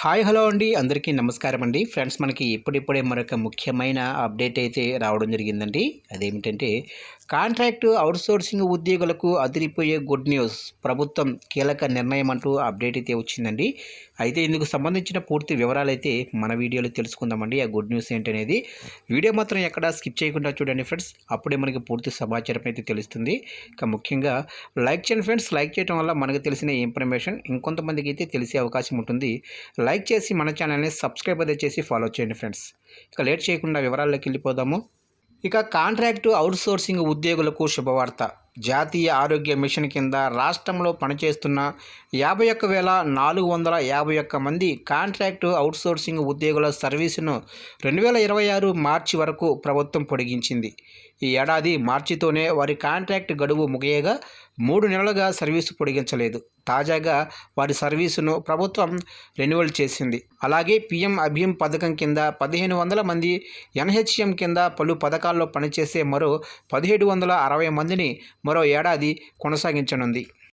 Hi hello అండి. అందరికీ నమస్కారం అండి. ఫ్రెండ్స్ మనకి ఇప్పుడిప్పుడే మరొక ముఖ్యమైన అప్డేట్ అయితే రావడం జరిగిందండి. అదేమిటంటే కాంట్రాక్టు అవుట్సోర్సింగ్ ఉద్యోగులకు అదిరిపోయే గుడ్ న్యూస్ ప్రభుత్వం కీలక నిర్ణయం అంటూ అప్డేట్ అయితే వచ్చిందండి. అయితే ఇందుకు సంబంధించిన పూర్తి వివరాలు అయితే మన వీడియోలో తెలుసుకుందామండి. ఆ గుడ్ న్యూస్ ఏంటనేది వీడియో మాత్రం ఎక్కడా స్కిప్ చేయకుండా చూడండి ఫ్రెండ్స్. అప్పుడే మనకి పూర్తి సమాచారం అయితే తెలుస్తుంది. ఇక ముఖ్యంగా లైక్ చేయండి ఫ్రెండ్స్. లైక్ చేయడం వల్ల మనకు తెలిసిన ఇన్ఫర్మేషన్ ఇంకొంతమందికి అయితే తెలిసే అవకాశం ఉంటుంది. లైక్ చేసి మన ఛానల్ని సబ్స్క్రైబ్ అయితే చేసి ఫాలో చేయండి ఫ్రెండ్స్ ఇక లేట్ చేయకుండా వివరాల్లోకి వెళ్ళిపోదాము. ఇక కాంట్రాక్టు అవుట్సోర్సింగ్ ఉద్యోగులకు శుభవార్త. జాతీయ ఆరోగ్య మిషన్ కింద రాష్ట్రంలో పనిచేస్తున్న యాభై ఒక్క వేల నాలుగు వందల యాభై ఒక్క మంది కాంట్రాక్టు అవుట్సోర్సింగ్ ఉద్యోగుల సర్వీసును రెండు వేల ఇరవై ఆరు మార్చి వరకు ప్రభుత్వం పొడిగించింది. ఈ ఏడాది మార్చితోనే వారి కాంట్రాక్ట్ గడువు ముగియగా మూడు నెలలుగా సర్వీసు పొడిగించలేదు. తాజాగా వారి సర్వీసును ప్రభుత్వం రెన్యువల్ చేసింది. అలాగే పిఎం అభియం పథకం కింద పదిహేను వందల మంది ఎన్హెచ్ఎం కింద పలు పథకాల్లో పనిచేసే మరో పదిహేడు వందల అరవై మందిని మరో ఏడాది కొనసాగించనుంది.